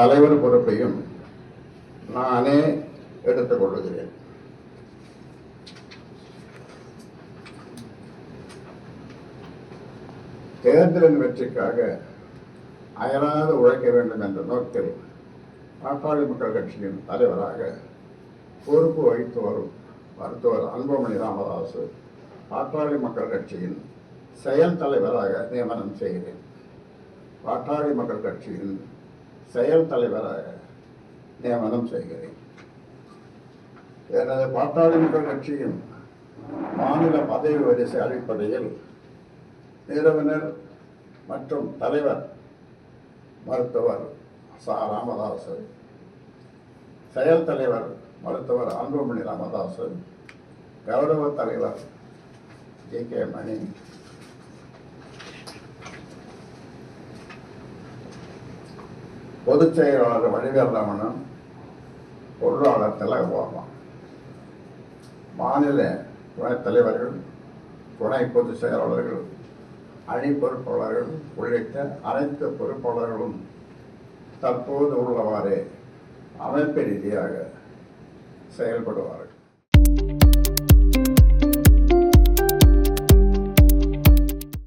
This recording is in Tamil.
தலைவர் பொறுப்பையும் நானே எடுத்துக் கொள்கிறேன். தேர்தலின் வெற்றிக்காக அயராது உழைக்க வேண்டும் என்ற நோக்கில் பாட்டாளி மக்கள் கட்சியின் தலைவராக பொறுப்பு வகித்து வரும் மருத்துவர் அன்புமணி ராமதாசு பாட்டாளி மக்கள் கட்சியின் செயல் தலைவராக நியமனம் செய்கிறேன். பாட்டாளி மக்கள் கட்சியின் செயல் தலைவராக நியமனம் செய்கிறேன். எனது பாட்டாளி மக்கள் கட்சியின் மாநில பதவி வரிசை அடிப்படையில் நிறுவனர் மற்றும் தலைவர் மருத்துவர் சா. ராமதாஸ் செயல் தலைவர் மருத்துவர் அன்புமணி ராமதாசு கௌரவ தலைவர் ஜி. கே. மணி பொதுச் செயலாளர் வடிவேல் ரமணன் பொருளாளர் திலகபாபா. மாநில துணைத் தலைவர்கள் துணை பொதுச் செயலாளர்கள் அணி பொறுப்பாளர்கள் உள்ளிட்ட அனைத்து பொறுப்பாளர்களும் தற்போது உள்ளவாறே அமைப்பு ரீதியாக செயல்படுவார்கள்.